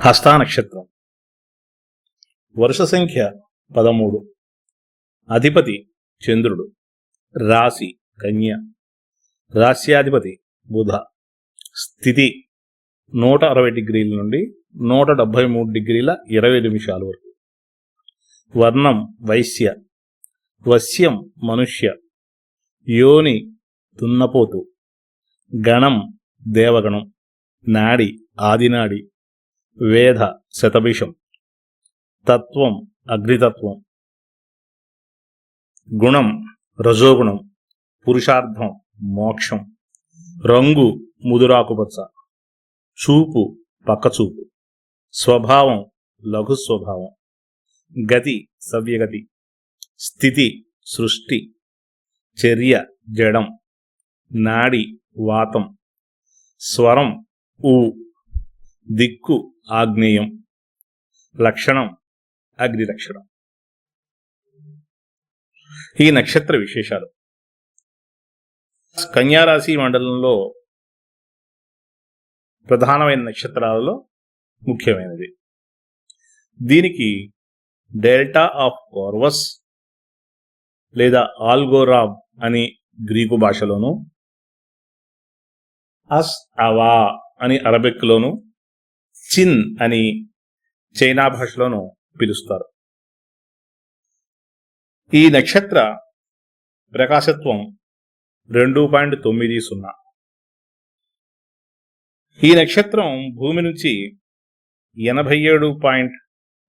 హస్తా నక్షత్రం. వరుష సంఖ్య పదమూడు. అధిపతి చంద్రుడు. రాశి కన్య. రాశ్యాధిపతి బుధ. స్థితి నూట అరవై డిగ్రీల నుండి నూట డెబ్భై మూడు డిగ్రీల ఇరవై నిమిషాల వరకు. వర్ణం వైశ్య. వశ్యం మనుష్య. యోని దున్నపోతు గణం దేవగణం. నాడి ఆదినాడి. వేద శతభిషం. తత్వం అగ్నితత్వం. గుణం రజోగుణం. పురుషార్థం మోక్షం. రంగు ముదురాకుపచ్చ. చూపు పక్కచూపు. స్వభావం లఘు స్వభావం గతి సవ్యగతి. స్థితి సృష్టి. చర్య జడం. నాడి వాతం. స్వరం ఊ. దిక్కు ఆగ్నేయం లక్షణం అగ్ని లక్షణం ఈ నక్షత్ర విశేషాలు. కన్యారాశి మండలంలో ప్రధానమైన నక్షత్రాలలో ముఖ్యమైనది. దీనికి డెల్టా ఆఫ్ కార్వస్ లేదా ఆల్గోరాబ్ అని గ్రీకు భాషలోను అస్ అవా అని అరబిక్లోను చిన్ అని చైనా భాషలోను పిలుస్తారు. ఈ నక్షత్ర ప్రకాశత్వం రెండు పాయింట్ తొమ్మిది సున్నా. ఈ నక్షత్రం భూమి నుంచి ఎనభై ఏడు పాయింట్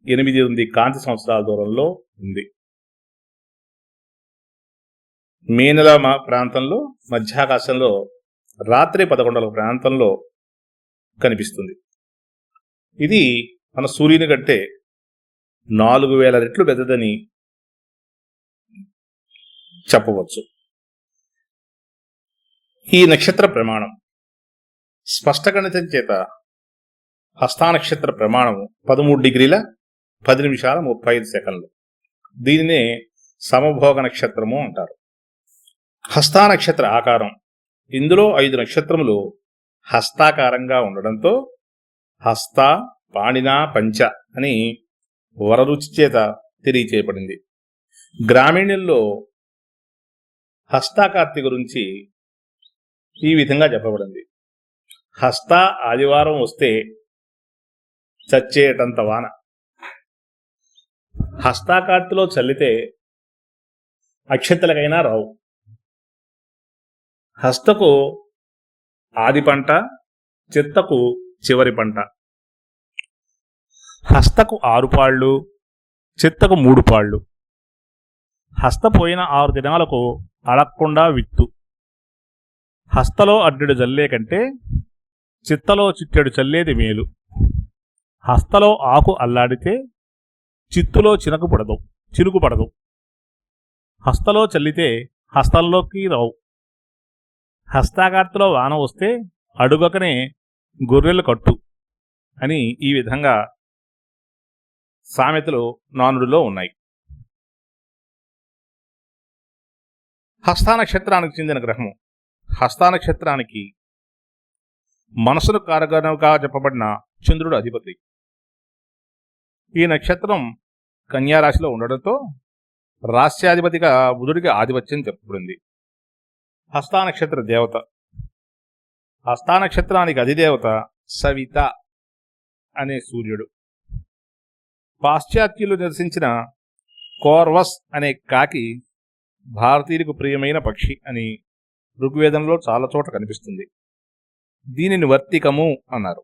ఎనిమిది ఎనిమిది కాంతి సంవత్సరాల దూరంలో ఉంది. మే నెల మా- ప్రాంతంలో మధ్యాకాశంలో రాత్రి పదకొండవ ప్రాంతంలో కనిపిస్తుంది. ఇది మన సూర్యుని కంటే నాలుగు వేల రెట్లు పెద్దదని చెప్పవచ్చు. ఈ నక్షత్ర ప్రమాణం స్పష్ట గణితం చేత హస్తా నక్షత్ర ప్రమాణం పదమూడు డిగ్రీల పది నిమిషాల ముప్పై ఐదు సెకండ్లు. దీనినే సమభోగ నక్షత్రము అంటారు. హస్తా నక్షత్ర ఆకారం ఇందులో ఐదు నక్షత్రములు హస్తాకారంగా ఉండడంతో హస్త పాణినా పంచ అని వరరుచి చేత తెలియచేయబడింది. గ్రామీణుల్లో హస్తాకార్తి గురించి ఈ విధంగా చెప్పబడింది. హస్త ఆదివారం వస్తే చచ్చేటంత వాన. హస్తాకార్తిలో చల్లితే అక్షతలకైనా రావు. హస్తకు ఆది పంట చిత్తకు చివరి పంట. హస్తకు ఆరు పాళ్ళు చిత్తకు మూడు పాళ్ళు. హస్త పోయిన ఆరు దినాలకు అడగకుండా విత్తు. హస్తలో అడ్డెడు జల్లే కంటే చిత్తలో చిట్టెడు చల్లేది మేలు. హస్తలో ఆకు అల్లాడితే చిత్తులో చినకు పడదు చినుకు పడదు. హస్తలో చల్లితే హస్తంలోకి రావు. హస్తాకార్తిలో వాన వస్తే అడుగకనే గొర్రెల కట్టు అని ఈ విధంగా సామెతలు నానుడిలో ఉన్నాయి. హస్తా నక్షత్రానికి చెందిన గ్రహము. హస్తా నక్షత్రానికి మనసును కారగనుగా చెప్పబడిన చంద్రుడు అధిపతి. ఈ నక్షత్రం కన్యారాశిలో ఉండడంతో రాస్యాధిపతిగా బుధుడికి ఆధిపత్యం చెప్పబడింది. హస్తా నక్షత్ర దేవత. హస్తా నక్షత్రానికి అధిదేవత సవిత అనే సూర్యుడు. పాశ్చాత్యులు నిరసించిన కోర్వస్ అనే కాకి భారతీయులకు ప్రియమైన పక్షి అని ఋగ్వేదంలో చాలా చోట కనిపిస్తుంది. దీనిని వర్తికము అన్నారు.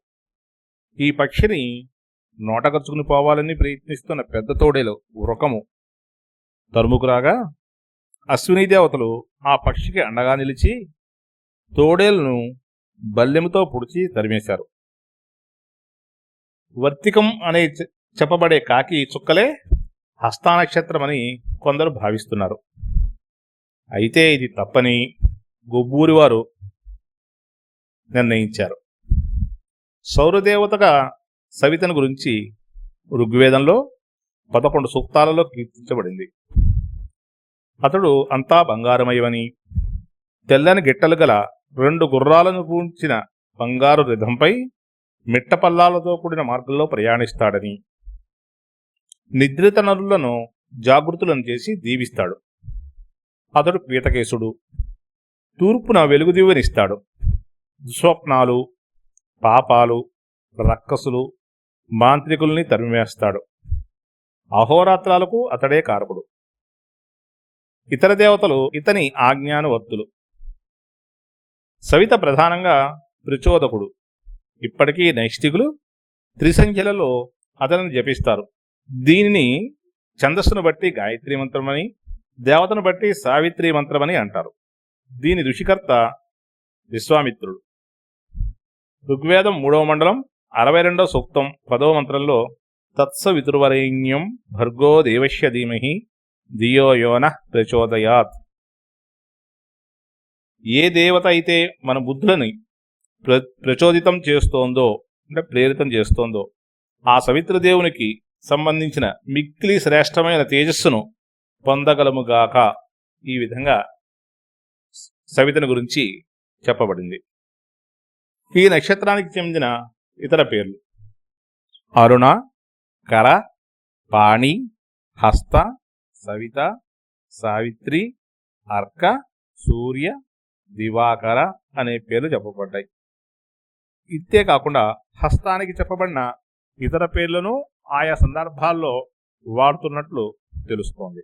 ఈ పక్షిని నోటగచ్చుకుని పోవాలని ప్రయత్నిస్తున్న పెద్ద తోడేలు వృకము తరుముకురాగా అశ్విని దేవతలు ఆ పక్షికి అండగా నిలిచి తోడేలను బల్లెముతో పొడిచి తరిమేశారు. వర్తికం అనే చెప్పబడే కాకి చుక్కలే హస్తానక్షత్రమని కొందరు భావిస్తున్నారు. అయితే ఇది తప్పని గొబ్బూరి వారు నిర్ణయించారు. సౌరదేవతగా సవితను గురించి ఋగ్వేదంలో పదకొండు సూక్తాలలో కీర్తించబడింది. అతడు అంతా బంగారమయమని తెల్లని గిట్టలు గల రెండు గుర్రాలను పూంచిన బంగారు రథంపై మిట్టపల్లాలతో కూడిన మార్గంలో ప్రయాణిస్తాడని. నిద్రిత నరులను జాగృతులను చేసి దీవిస్తాడు. అతడు పీతకేశుడు తూర్పున వెలుగుదీవనిస్తాడు. దుస్వప్నాలు పాపాలు రక్కసులు మాంత్రికుల్ని తరిమివేస్తాడు. అహోరాత్రాలకు అతడే కారకుడు. ఇతర దేవతలు ఇతని ఆజ్ఞానువర్తులు. సవిత ప్రధానంగా ప్రచోదకుడు. ఇప్పటికీ నైష్టికులు త్రిసంఖ్యలలో అతనిని జపిస్తారు. దీనిని ఛందస్సును బట్టి గాయత్రి మంత్రమని దేవతను బట్టి సావిత్రి మంత్రమని అంటారు. దీని ఋషికర్త విశ్వామిత్రుడు. ఋగ్వేదం మూడవ మండలం అరవై రెండవ సూక్తం పదవ మంత్రంలో తత్సవితుర్వరేణ్యం భర్గో దేవశ్య ధీమహి ధియో యోన ప్రచోదయాత్. ఏ దేవత అయితే మన బుద్ధులని ప్ర ప్రచోదితం చేస్తోందో అంటే ప్రేరితం చేస్తోందో ఆ సవిత్రదేవునికి సంబంధించిన మిక్కిలి శ్రేష్టమైన తేజస్సును పొందగలముగాక ఈ విధంగా సవితను గురించి చెప్పబడింది. ఈ నక్షత్రానికి చెందిన ఇతర పేర్లు అరుణ కర పాణి హస్త సవిత సావిత్రి అర్క సూర్య దివాకర అనే పేర్లు చెప్పబడ్డాయి. ఇంతే కాకుండా హస్తానికి చెప్పబడిన ఇతర పేర్లను ఆయా సందర్భాల్లో వాడుతున్నట్లు తెలుస్తోంది.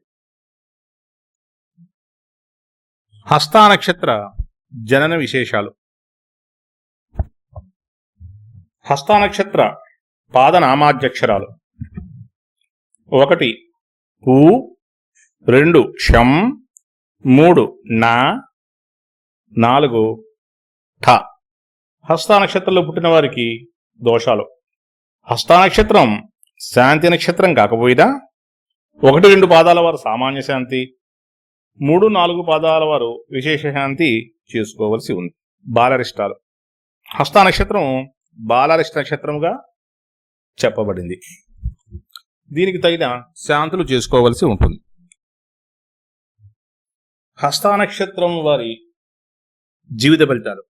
హస్తా నక్షత్ర జనన విశేషాలు. హస్తా నక్షత్ర పాదనామాధ్యక్షరాలు. ఒకటి ఊ రెండు షం మూడు నా నాలుగు ఠ. హస్తా నక్షత్రంలో పుట్టిన వారికి దోషాలు. హస్తా నక్షత్రం శాంతి నక్షత్రం కాకపోయినా ఒకటి రెండు పాదాల వారు సామాన్య శాంతి మూడు నాలుగు పాదాల వారు విశేష శాంతి చేసుకోవలసి ఉంది. బాలరిష్టాలు. హస్త నక్షత్రం బాలరిష్ట నక్షత్రంగా చెప్పబడింది. దీనికి తగిన శాంతులు చేసుకోవలసి ఉంటుంది. హస్త నక్షత్రం వారి జీవిత ఫలితాలు.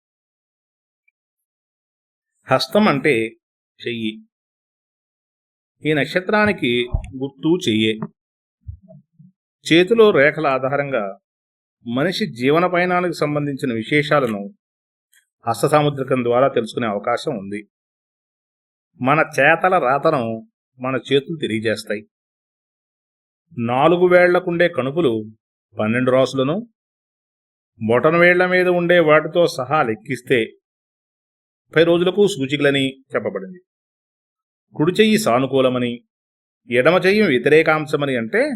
హస్తం అంటే చెయ్యి. ఈ నక్షత్రానికి గుర్తు చెయ్యే. చేతిలో రేఖల ఆధారంగా మనిషి జీవన పయనానికి సంబంధించిన విశేషాలను హస్త సాముద్రికం ద్వారా తెలుసుకునే అవకాశం ఉంది. మన చేతల రాతను మన చేతులు తెలియజేస్తాయి. నాలుగు వేళ్ళకుండే కణుపులు పన్నెండు రాసులను బొటనవేళ్ళ మీద ఉండే వాటితో సహా లెక్కిస్తే ముప్పై రోజులకు సూచికలని చెప్పబడింది. కుడి చెయ్యి సానుకూలమని ఎడమ చెయ్యి వ్యతిరేకాంశమని అంటే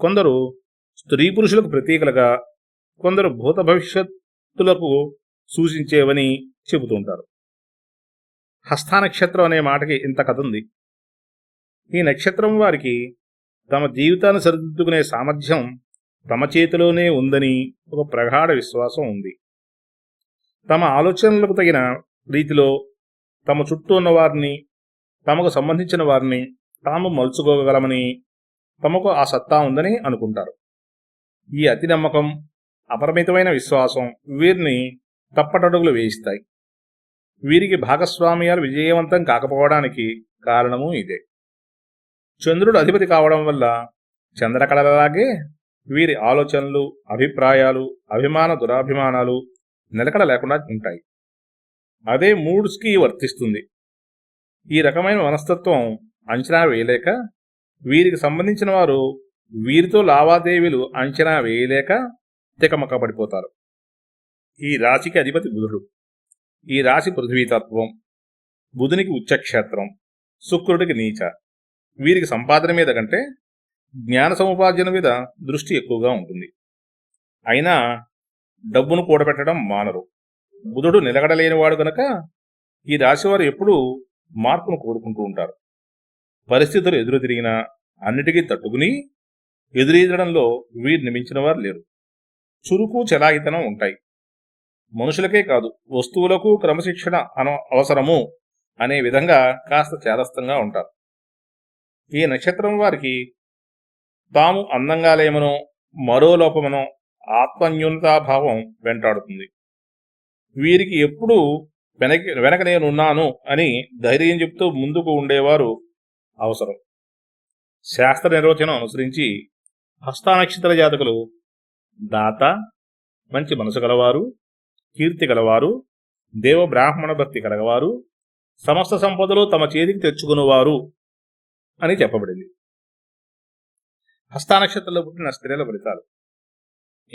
కొందరు స్త్రీ పురుషులకు ప్రతీకలుగా కొందరు భూత భవిష్యత్తులకు సూచించేవని చెబుతుంటారు. హస్తానక్షత్రం అనే మాటకి ఇంత కథ ఉంది. ఈ నక్షత్రం వారికి తమ జీవితాన్ని సరిదిద్దుకునే సామర్థ్యం తమ చేతిలోనే ఉందని ఒక ప్రగాఢ విశ్వాసం ఉంది. తమ ఆలోచనలకు తగిన రీతిలో తమ చుట్టూ ఉన్న వారిని తమకు సంబంధించిన వారిని తాము మలుచుకోగలమని తమకు ఆ సత్తా ఉందని అనుకుంటారు. ఈ అతి నమ్మకం అపరిమితమైన విశ్వాసం వీరిని తప్పటడుగులు వేయిస్తాయి. వీరికి భాగస్వామ్యాలు విజయవంతం కాకపోవడానికి కారణము ఇదే. చంద్రుడు అధిపతి కావడం వల్ల చంద్రకళలాగే వీరి ఆలోచనలు అభిప్రాయాలు అభిమాన దురాభిమానాలు నిలకడ లేకుండా ఉంటాయి. అదే మూడ్స్కి వర్తిస్తుంది. ఈ రకమైన మనస్తత్వం అంచనా వేయలేక వీరికి సంబంధించిన వారు వీరితో లావాదేవీలు అంచనా వేయలేక తికమక పడిపోతారు ఈ రాశికి అధిపతి బుధుడు. ఈ రాశి పృథ్వీతత్వం బుధునికి ఉచ్చక్షేత్రం శుక్రుడికి నీచ. వీరికి సంపాదన మీద కంటే జ్ఞాన సముపార్జన మీద దృష్టి ఎక్కువగా ఉంటుంది. అయినా డబ్బును కూడబెట్టడం మానరు. బుధుడు నిలకడలేనివాడు గనక ఈ రాశివారు ఎప్పుడూ మార్పును కోరుకుంటూ ఉంటారు. పరిస్థితులు ఎదురు తిరిగినా అన్నిటికీ తట్టుకుని ఎదురీదడంలో వీరిని మించిన వారు లేరు. చురుకు చలాయితనం ఉంటాయి. మనుషులకే కాదు వస్తువులకు క్రమశిక్షణ అన అవసరము అనే విధంగా కాస్త చేదస్తంగా ఉంటారు. ఈ నక్షత్రం వారికి తాము అందంగా లేమనో మరో లోపమనో ఆత్మన్యూనతాభావం వెంటాడుతుంది. వీరికి ఎప్పుడూ వెనక వెనక నేనున్నాను అని ధైర్యం చెప్తూ ముందుకు ఉండేవారు అవసరం. శాస్త్ర నిర్వచనం అనుసరించి హస్తానక్షత్ర జాతకులు దాత మంచి మనసు గలవారు కీర్తి గలవారు దేవ బ్రాహ్మణ భక్తి కలగవారు సమస్త సంపదలు తమ చేతికి తెచ్చుకునేవారు అని చెప్పబడింది. హస్తానక్షత్రంలో పుట్టిన స్త్రీల ఫలితాలు.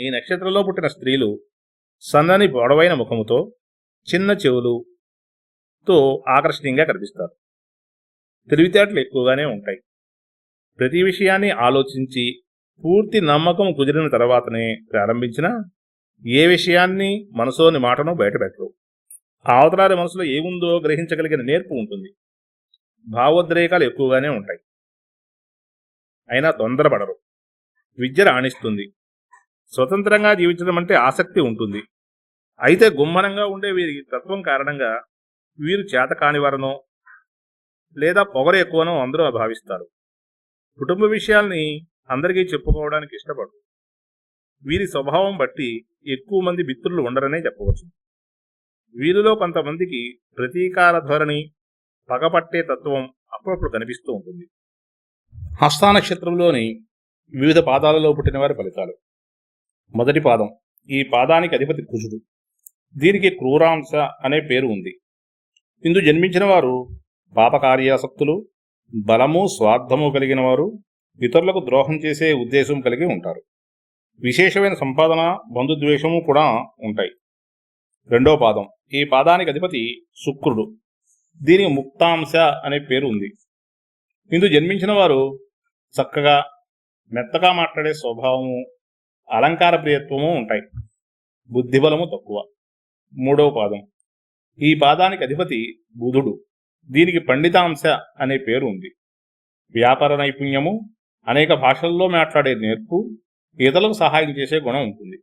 ఈ నక్షత్రంలో పుట్టిన స్త్రీలు సన్నని పొడవైన ముఖముతో చిన్న చెవులుతో ఆకర్షణీయంగా కనిపిస్తారు. తెలివితేటలు ఎక్కువగానే ఉంటాయి. ప్రతి విషయాన్ని ఆలోచించి పూర్తి నమ్మకం కుదిరిన తర్వాతనే ప్రారంభించిన ఏ విషయాన్ని మనసులోని మాటను బయటపెట్టరు. అవతలారి మనసులో ఏముందో గ్రహించగలిగిన నేర్పు ఉంటుంది. భావోద్రేకాలు ఎక్కువగానే ఉంటాయి. అయినా తొందరపడరు. విద్య రాణిస్తుంది. స్వతంత్రంగా జీవించడం అంటే ఆసక్తి ఉంటుంది. అయితే గుమ్మనంగా ఉండే వీరి తత్వం కారణంగా వీరు చేత కానివారనో లేదా పొగరు ఎక్కువనో అందరూ భావిస్తారు కుటుంబ విషయాల్ని అందరికీ చెప్పుకోవడానికి ఇష్టపడు వీరి స్వభావం బట్టి ఎక్కువ మంది మిత్రులు ఉండరనే చెప్పవచ్చు. వీరిలో కొంతమందికి ప్రతీకార ధోరణి పగపట్టే తత్వం అప్పుడప్పుడు కనిపిస్తూ ఉంటుంది. హస్తానక్షత్రంలోని వివిధ పాదాలలో పుట్టిన వారి ఫలితాలు. మొదటి పాదం ఈ పాదానికి అధిపతి కుజుడు. దీనికి క్రూరాంశ అనే పేరు ఉంది. ఇందు జన్మించిన వారు పాపకార్యాసక్తులు బలము స్వార్థము కలిగిన వారు ఇతరులకు ద్రోహం చేసే ఉద్దేశం కలిగి ఉంటారు. విశేషమైన సంపాదన బంధుద్వేషము కూడా ఉంటాయి. రెండో పాదం ఈ పాదానికి అధిపతి శుక్రుడు. దీనికి ముక్తాంశ అనే పేరు ఉంది. ఇందు జన్మించిన వారు చక్కగా మెత్తగా మాట్లాడే స్వభావము అలంకార ప్రియత్వము ఉంటాయి. బుద్ధిబలము తక్కువ. మూడవ పాదం. ఈ పాదానికి అధిపతి బుధుడు. దీనికి పండితాంశ అనే పేరు ఉంది. వ్యాపార నైపుణ్యము అనేక భాషల్లో మాట్లాడే నేర్పు ఇతరులకు సహాయం చేసే గుణం ఉంటుంది.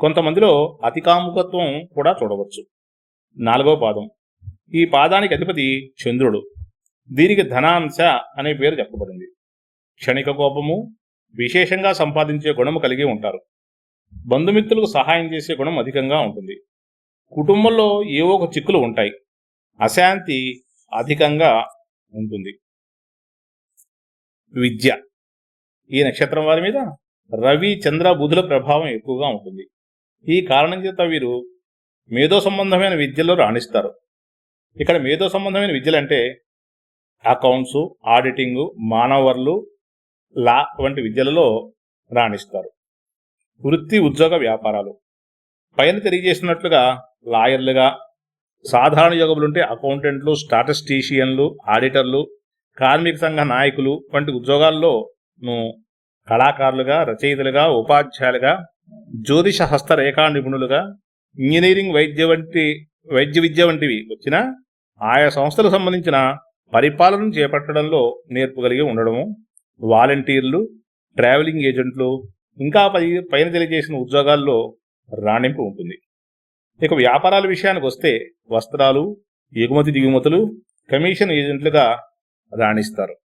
కొంతమందిలో అతికాముకత్వం కూడా చూడవచ్చు. నాలుగవ పాదం. ఈ పాదానికి అధిపతి చంద్రుడు. దీనికి ధనాంశ అనే పేరు చెప్పబడింది. క్షణిక కోపము విశేషంగా సంపాదించే గుణము కలిగి ఉంటారు. బంధుమిత్రులకు సహాయం చేసే గుణం అధికంగా ఉంటుంది. కుటుంబంలో ఏవో ఒక చిక్కులు ఉంటాయి. అశాంతి అధికంగా ఉంటుంది. విద్య. ఈ నక్షత్రం వారి మీద రవి చంద్ర బుధుల ప్రభావం ఎక్కువగా ఉంటుంది. ఈ కారణం చేత వీరు మేధో సంబంధమైన విద్యలో రాణిస్తారు. ఇక్కడ మేధో సంబంధమైన విద్యలంటే అకౌంట్స్ ఆడిటింగ్ మానవర్లు లా వంటి విద్యలలో రాణిస్తారు. వృత్తి ఉద్యోగ వ్యాపారాలు. పైన తెలియజేసినట్లుగా లాయర్లుగా సాధారణ యోగములుంటే అకౌంటెంట్లు స్టాటిస్టీషియన్లు ఆడిటర్లు కార్మిక సంఘ నాయకులు వంటి ఉద్యోగాల్లో కళాకారులుగా రచయితలుగా ఉపాధ్యాయులుగా జ్యోతిష హస్తరేఖా నిపుణులుగా ఇంజనీరింగ్ వైద్య వంటి వైద్య విద్య వంటివి వచ్చిన ఆయా సంస్థలకు సంబంధించిన పరిపాలన చేపట్టడంలో నేర్పు కలిగి ఉండడము వాలంటీర్లు ట్రావెలింగ్ ఏజెంట్లు ఇంకా పై పైన తెలియజేసిన ఉద్యోగాల్లో రాణింపు ఉంటుంది. ఇక వ్యాపారాల విషయానికి వస్తే వస్త్రాలు ఎగుమతి దిగుమతులు కమిషన్ ఏజెంట్లుగా రాణిస్తారు.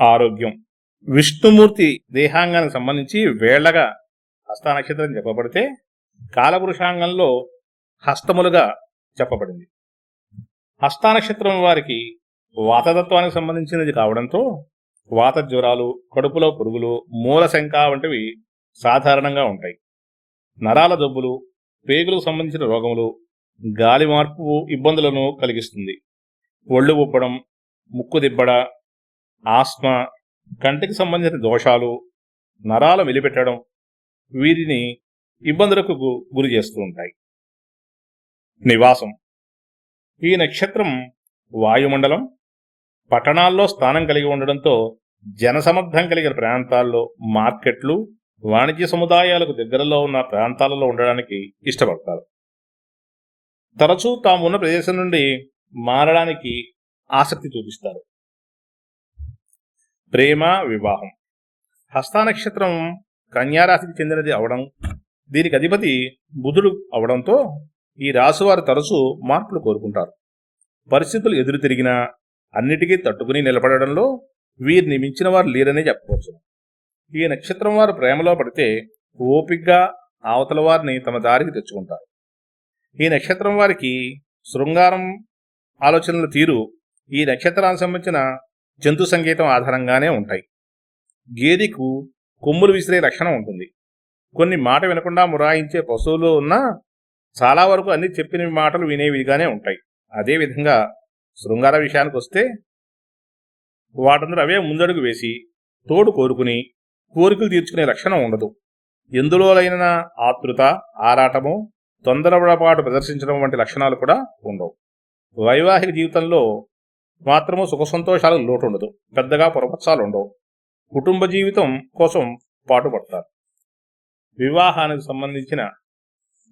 ఆరోగ్యం. విష్ణుమూర్తి దేహాంగానికి సంబంధించి వేళ్ళగా హస్త నక్షత్రం చెప్పబడితే కాలపురుషాంగంలో హస్తములుగా చెప్పబడింది. హస్తానక్షత్రం వారికి వాతతత్వానికి సంబంధించినది కావడంతో వాత జ్వరాలు కడుపులో పురుగులు మూలశంక వంటివి సాధారణంగా ఉంటాయి. నరాల జబ్బులు పేగులకు సంబంధించిన రోగములు గాలి మార్పు ఇబ్బందులను కలిగిస్తుంది. ఒళ్ళు ఉప్పడం ముక్కు దిబ్బడ ఆస్మా కంటికి సంబంధించిన దోషాలు నరాల వెలిపెట్టడం వీరిని ఇబ్బందులకు గురి చేస్తూ ఉంటాయి. నివాసం. ఈ నక్షత్రం వాయుమండలం పట్టణాల్లో స్థానం కలిగి ఉండడంతో జనసమర్థం కలిగిన ప్రాంతాల్లో మార్కెట్లు వాణిజ్య సముదాయాలకు దగ్గరలో ఉన్న ప్రాంతాలలో ఉండడానికి ఇష్టపడతారు. తరచూ తాము ఉన్న ప్రదేశం నుండి మారడానికి ఆసక్తి చూపిస్తారు. ప్రేమ వివాహం. హస్తా నక్షత్రం కన్యారాశికి చెందినది అవడం దీనికి అధిపతి బుధుడు అవడంతో ఈ రాశివారు తరచూ మార్పులు కోరుకుంటారు. పరిస్థితులు ఎదురు తిరిగినా అన్నిటికీ తట్టుకుని నిలబడడంలో వీరిని మించిన వారు లేరనే చెప్పవచ్చు ఈ నక్షత్రం వారు ప్రేమలో పడితే ఓపిగ్గా అవతల వారిని తమ దారికి తెచ్చుకుంటారు. ఈ నక్షత్రం వారికి శృంగారం ఆలోచనల తీరు ఈ నక్షత్రానికి సంబంధించిన జంతు సంగీతం ఆధారంగానే ఉంటాయి. గేదెకు కొమ్ములు విసిరే లక్షణం ఉంటుంది. కొన్ని మాట వినకుండా మురాయించే పశువులు ఉన్నా చాలా వరకు అన్ని చెప్పిన మాటలు వినేవిగానే ఉంటాయి. అదేవిధంగా శృంగార విషయానికి వస్తే వాటందరూ అవే ముందడుగు వేసి తోడు కోరుకుని కోరికలు తీర్చుకునే లక్షణం ఉండదు. ఎందులోనైనా ఆతృత ఆరాటము తొందరపడపాటు ప్రదర్శించడం వంటి లక్షణాలు కూడా ఉండవు. వైవాహిక జీవితంలో మాత్రము సుఖ సంతోషాలకు లోటు ఉండదు పెద్దగా పొరపచ్చాలు ఉండవు. కుటుంబ జీవితం కోసం పాటుపడతారు. వివాహానికి సంబంధించిన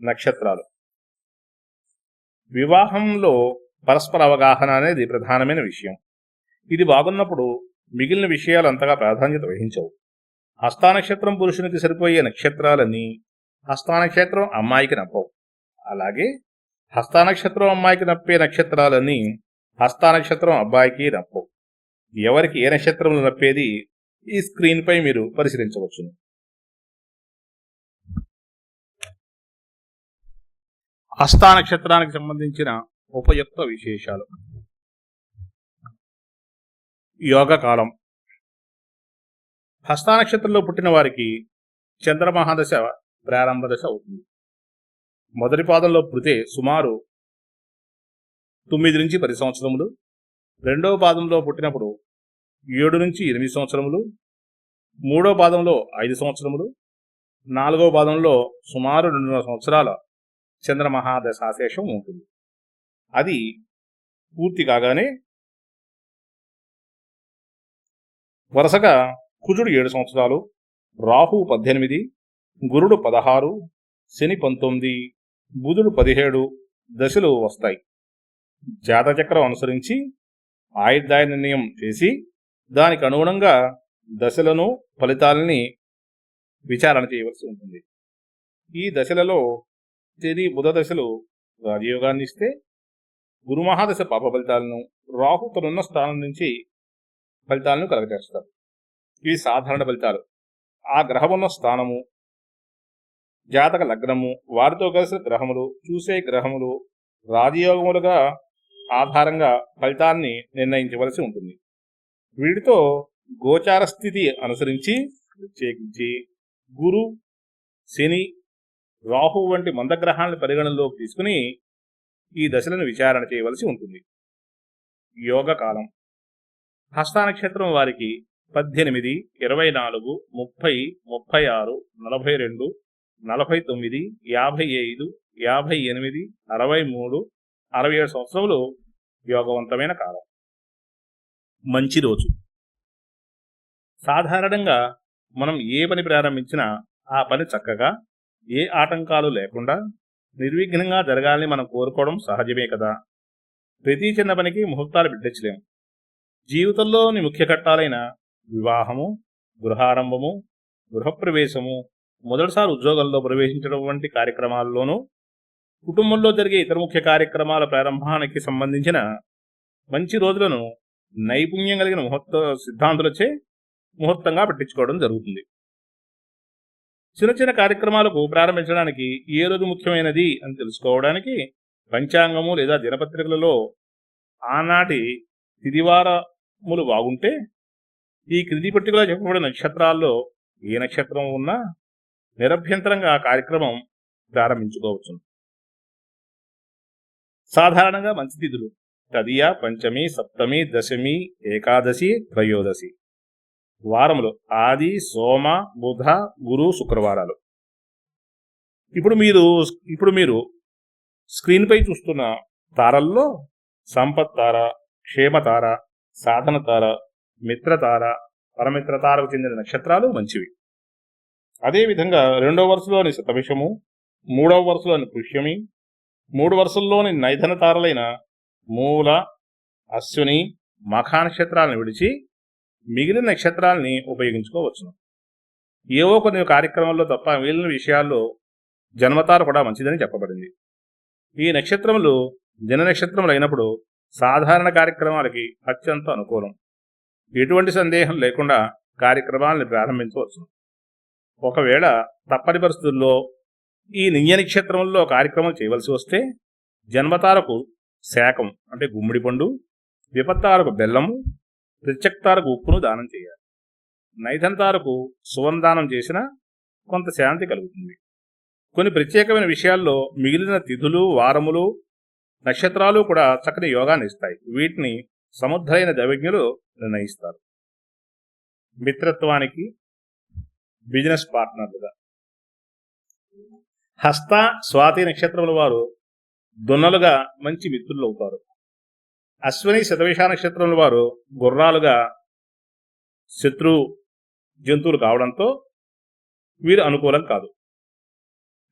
నక్షత్రాలు. వివాహంలో పరస్పర అవగాహన అనేది ప్రధానమైన విషయం. ఇది బాగున్నప్పుడు మిగిలిన విషయాలు అంతగా ప్రాధాన్యత వహించవు. హస్తానక్షత్రం పురుషునికి సరిపోయే నక్షత్రాలన్నీ హస్తానక్షత్రం అమ్మాయికి నప్పవు. అలాగే హస్తానక్షత్రం అమ్మాయికి నప్పే నక్షత్రాలన్నీ హస్తానక్షత్రం అబ్బాయికి నప్పవు. ఎవరికి ఏ నక్షత్రంలో నప్పేది ఈ స్క్రీన్పై మీరు పరిశీలించవచ్చును. హస్తానక్షత్రానికి సంబంధించిన ఉపయుక్త విశేషాలు. యోగ కాలం హస్తా నక్షత్రంలో పుట్టిన వారికి చంద్రమహాదశ ప్రారంభ దశ అవుతుంది. మొదటి పాదంలో పుడితే సుమారు తొమ్మిది నుంచి పది సంవత్సరములు. రెండవ పాదంలో పుట్టినప్పుడు ఏడు నుంచి ఎనిమిది సంవత్సరములు. మూడో పాదంలో ఐదు సంవత్సరములు. నాలుగవ పాదంలో సుమారు రెండున్నర సంవత్సరాల చంద్రమహాదశాశేషం ఉంటుంది. అది పూర్తి కాగానే వరుసగా కుజుడు ఏడు సంవత్సరాలు రాహు పద్దెనిమిది గురుడు పదహారు శని పంతొమ్మిది బుధుడు పదిహేడు దశలు వస్తాయి. జాతచక్రం అనుసరించి ఆయుర్దాయ నిర్ణయం చేసి దానికి అనుగుణంగా దశలను ఫలితాలని విచారణ చేయవలసి ఉంటుంది. ఈ దశలలో శని బుధ దశలు రాజయోగాన్ని ఇస్తే గురుమహాదశ పాప ఫలితాలను రాహు తనున్న స్థానం నుంచి ఫలితాలను కలగజేస్తారు. ఇవి సాధారణ ఫలితాలు. ఆ గ్రహం ఉన్న స్థానము జాతక లగ్నము వారితో కలిసిన గ్రహములు చూసే గ్రహములు రాజయోగములుగా ఆధారంగా ఫలితాన్ని నిర్ణయించవలసి ఉంటుంది. వీటితో గోచార స్థితి అనుసరించి ప్రత్యేకించి గురు శని రాహు వంటి మందగ్రహాలను పరిగణనలోకి తీసుకుని ఈ దశలను విచారణ చేయవలసి ఉంటుంది. యోగ కాలం హస్తానక్షత్రం వారికి పద్దెనిమిది ఇరవై నాలుగు ముప్పై ముప్పై ఆరు నలభై రెండు నలభై తొమ్మిది యాభై ఐదు యాభై ఎనిమిది అరవై మూడు అరవై ఏడు సంవత్సరములు యోగవంతమైన కాలం. మంచి రోజు. సాధారణంగా మనం ఏ పని ప్రారంభించినా ఆ పని చక్కగా ఏ ఆటంకాలు లేకుండా నిర్విఘ్నంగా జరగాలని మనం కోరుకోవడం సహజమే కదా. ప్రతి చిన్న పనికి ముహూర్తాలు బిడ్డించలేం జీవితంలోని ముఖ్య ఘట్టాలైన వివాహము గృహారంభము గృహప్రవేశము మొదటిసారి ఉద్యోగంలో ప్రవేశించడం వంటి కార్యక్రమాల్లోనూ కుటుంబంలో జరిగే ఇతర ముఖ్య కార్యక్రమాల ప్రారంభానికి సంబంధించిన మంచి రోజులను నైపుణ్యం కలిగిన ముహూర్త సిద్ధాంతులచే ముహూర్తంగా పట్టించుకోవడం జరుగుతుంది. చిన్న చిన్న కార్యక్రమాలకు ప్రారంభించడానికి ఏ రోజు ముఖ్యమైనది అని తెలుసుకోవడానికి పంచాంగము లేదా దినపత్రికలలో ఆనాటి తిదివారములు బాగుంటే ఈ క్రింది పట్టికలో చెప్పబడిన నక్షత్రాల్లో ఏ నక్షత్రం ఉన్నా నిరభ్యంతరంగా ఆ కార్యక్రమం ప్రారంభించుకోవచ్చు. సాధారణంగా మంచి తిథులు తదియ పంచమి సప్తమి దశమి ఏకాదశి త్రయోదశి. వారములు ఆది సోమ బుధ గురు శుక్రవారాలు. ఇప్పుడు మీరు ఇప్పుడు మీరు స్క్రీన్పై చూస్తున్న తారల్లో సంపత్ తార క్షేమతార సాధన తార మిత్రతార పరమిత్ర తారకు చెందిన నక్షత్రాలు మంచివి. అదేవిధంగా రెండవ వరుసలోని శతభిషము మూడవ వరుసలోని పుష్యమి మూడు వరుసల్లోని నైధన తారలైన మూల అశ్విని మఖా నక్షత్రాలను విడిచి మిగిలిన నక్షత్రాలని ఉపయోగించుకోవచ్చును. ఏవో కొన్ని కార్యక్రమాల్లో తప్ప మిగిలిన విషయాల్లో జన్మతార కూడా మంచిదని చెప్పబడింది. ఈ నక్షత్రములు దిన నక్షత్రములు అయినప్పుడు సాధారణ కార్యక్రమాలకి అత్యంత అనుకూలం. ఎటువంటి సందేహం లేకుండా కార్యక్రమాలను ప్రారంభించవచ్చు ఒకవేళ తప్పని పరిస్థితుల్లో ఈ నింజ నక్షత్రంలో కార్యక్రమం చేయవలసి వస్తే జన్మతారకు శాకం అంటే గుమ్మడి పండు విపత్తారకు బెల్లము ప్రత్యక్తాలకు ఉప్పును దానం చేయాలి. నైదంతారకు సువర్ణదానం చేసినా కొంత శాంతి కలుగుతుంది. కొన్ని ప్రత్యేకమైన విషయాల్లో మిగిలిన తిథులు వారములు నక్షత్రాలు కూడా చక్కని యోగాన్ని ఇస్తాయి. వీటిని సముద్రైన దైవజ్ఞులు నిర్ణయిస్తారు. మిత్రత్వానికి బిజినెస్ పార్ట్నర్లుగా. హస్త స్వాతి నక్షత్రముల వారు దున్నలుగా మంచి మిత్రులు అవుతారు. అశ్విని శతవిష నక్షత్రంలో వారు గుర్రాలుగా శత్రు జంతువులు కావడంతో వీరు అనుకూలం కాదు.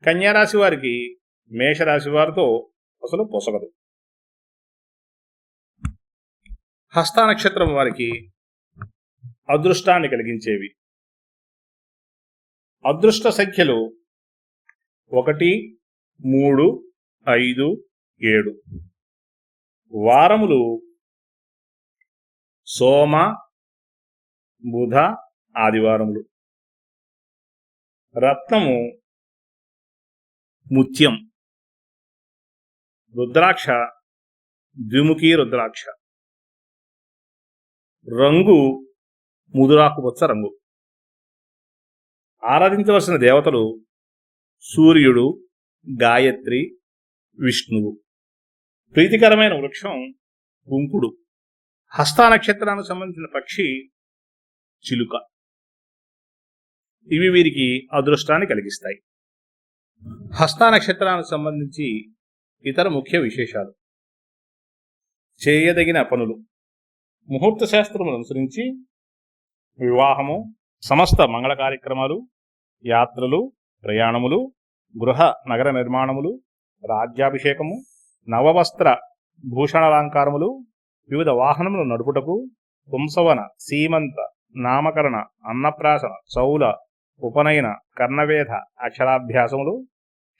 కన్యారాశి వారికి మేషరాశి వారితో అసలు పొసగదు. హస్త నక్షత్రం వారికి అదృష్టాన్ని కలిగించేవి. అదృష్ట సంఖ్యలు ఒకటి మూడు ఐదు ఏడు. వారములు సోమ బుధ ఆదివారములు. రత్నము ముత్యం. రుద్రాక్ష ద్విముఖి రుద్రాక్ష. రంగు ముదురాకుపచ్చ రంగు. ఆరాధించవలసిన దేవతలు సూర్యుడు గాయత్రి విష్ణువు. ప్రీతికరమైన వృక్షం కుంకుడు హస్త నక్షత్రానికి సంబంధించిన పక్షి చిలుక. ఇవి వీరికి అదృష్టాన్ని కలిగిస్తాయి. హస్త నక్షత్రానికి సంబంధించి ఇతర ముఖ్య విశేషాలు. చేయదగిన పనులు. ముహూర్త శాస్త్రమును అనుసరించి వివాహము సమస్త మంగళ కార్యక్రమాలు యాత్రలు ప్రయాణములు గృహ నగర నిర్మాణములు రాజ్యాభిషేకము నవవస్త్ర భూషణాలంకారములు వివిధ వాహనములు నడుపుటకు పుంసవన సీమంత నామకరణ అన్నప్రాసన చౌల ఉపనయన కర్ణవేధ అక్షరాభ్యాసములు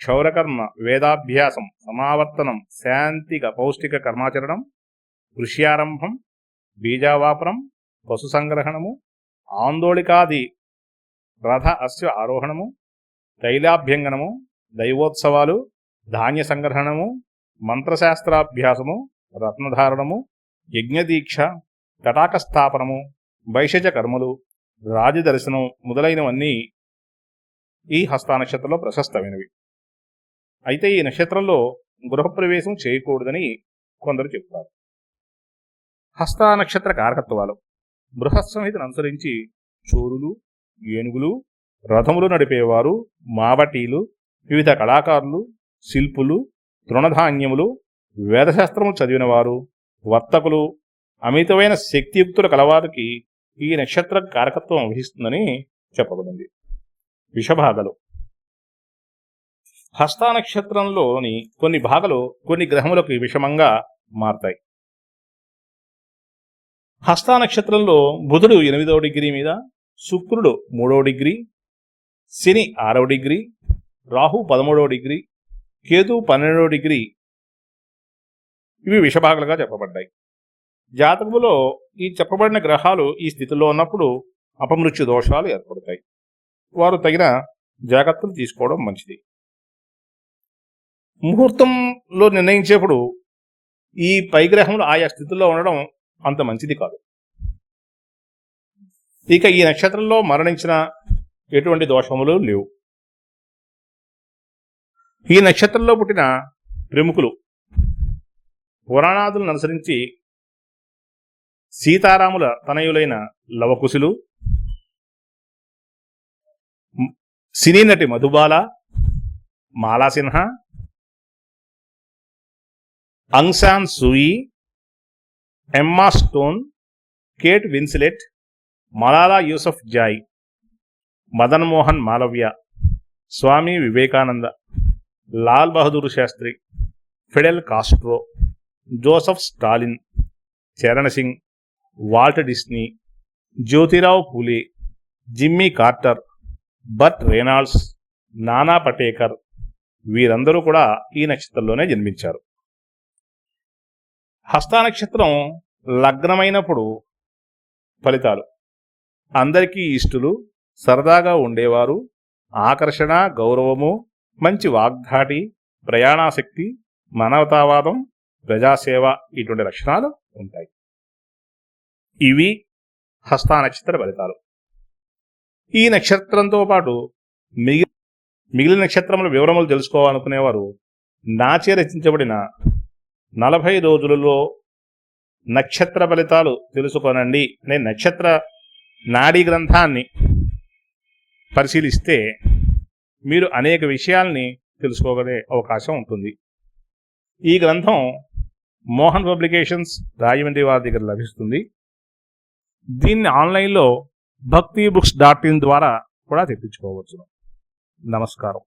క్షౌరకర్మ వేదాభ్యాసం సమావర్తనం శాంతిక పౌష్టిక కర్మాచరణం కృష్యారంభం బీజావాపనం పశు సంగ్రహణము ఆందోళికాది రథ అశ్వ ఆరోహణము తైలాభ్యంగనము దైవోత్సవాలు ధాన్య సంగ్రహణము మంత్రశాస్త్రాభ్యాసము రత్నధారణము యజ్ఞదీక్ష తటాకస్థాపనము స్థాపనము కర్మలు రాజదర్శనం మొదలైనవన్నీ ఈ హస్త నక్షత్రంలో ప్రశస్తమైనవి. అయితే ఈ నక్షత్రంలో గృహప్రవేశం చేయకూడదని కొందరు చెప్తారు. హస్త నక్షత్ర కారకత్వాలు. బృహస్సంహితను అనుసరించి చోరులు ఏనుగులు రథములు నడిపేవారు మావటీలు వివిధ కళాకారులు శిల్పులు తృణధాన్యములు వేదశాస్త్రము చదివినవారు వర్తకులు అమితమైన శక్తియుక్తుల కలవారికి ఈ నక్షత్ర కారకత్వం వహిస్తుందని చెప్పబడింది. విషభాగలు. హస్త నక్షత్రంలోని కొన్ని భాగాలు కొన్ని గ్రహములకు విషమంగా మారతాయి. హస్త నక్షత్రంలో బుధుడు ఎనిమిదవ డిగ్రీ మీద శుక్రుడు మూడవ డిగ్రీ శని ఆరవ డిగ్రీ రాహు పదమూడవ డిగ్రీ కేతు పన్నెండవ డిగ్రీ ఇవి విషభాగాలుగా చెప్పబడ్డాయి. జాతకములో ఈ చెప్పబడిన గ్రహాలు ఈ స్థితిలో ఉన్నప్పుడు అపమృత్యు దోషాలు ఏర్పడతాయి. వారు తగిన జాగ్రత్తలు తీసుకోవడం మంచిది. ముహూర్తంలో నిర్ణయించేప్పుడు ఈ పైగ్రహములు ఆయా స్థితిలో ఉండడం అంత మంచిది కాదు. ఇక ఈ నక్షత్రంలో మరణించిన ఎటువంటి దోషములు లేవు. ఈ నక్షత్రంలో పుట్టిన ప్రముఖులు పురాణాదులను అనుసరించి సీతారాముల తనయులైన లవకుశులు సినీ నటి Madhubala Mala Sinha Aung San Suu Kyi Emma Stone Kate Winslet Malala Yousafzai Madan Mohan Malaviya Swami Vivekananda. Lal Bahadur Shastri Fidel Castro Joseph Stalin Charan Singh Walt Disney Jyotirao Phule Jimmy Carter Burt Reynolds Nana Patekar వీరందరూ కూడా ఈ నక్షత్రంలోనే జన్మించారు. హస్త నక్షత్రం లగ్నమైనప్పుడు ఫలితాలు. అందరికీ ఇష్టులు సరదాగా ఉండేవారు ఆకర్షణ గౌరవము మంచి వాగ్ధాటి ప్రయాణాశక్తి మానవతావాదం ప్రజాసేవ ఇటువంటి లక్షణాలు ఉంటాయి. ఇవి హస్త నక్షత్ర ఫలితాలు. ఈ నక్షత్రంతో పాటు మిగి మిగిలిన నక్షత్రముల వివరములు తెలుసుకోవాలనుకునేవారు నాచే రచించబడిన నలభై రోజులలో నక్షత్ర ఫలితాలు తెలుసుకోనండి. అనే నక్షత్ర నాడీ గ్రంథాన్ని పరిశీలిస్తే మీరు అనేక విషయాల్ని తెలుసుకోగలే అవకాశం ఉంటుంది. ఈ గ్రంథం మోహన్ పబ్లికేషన్స్ రాజమండ్రి వారి దగ్గర లభిస్తుంది. దీన్ని ఆన్లైన్లో భక్తి బుక్స్ డాట్ ఇన్ ద్వారా కూడా తెప్పించుకోవచ్చు. నమస్కారం.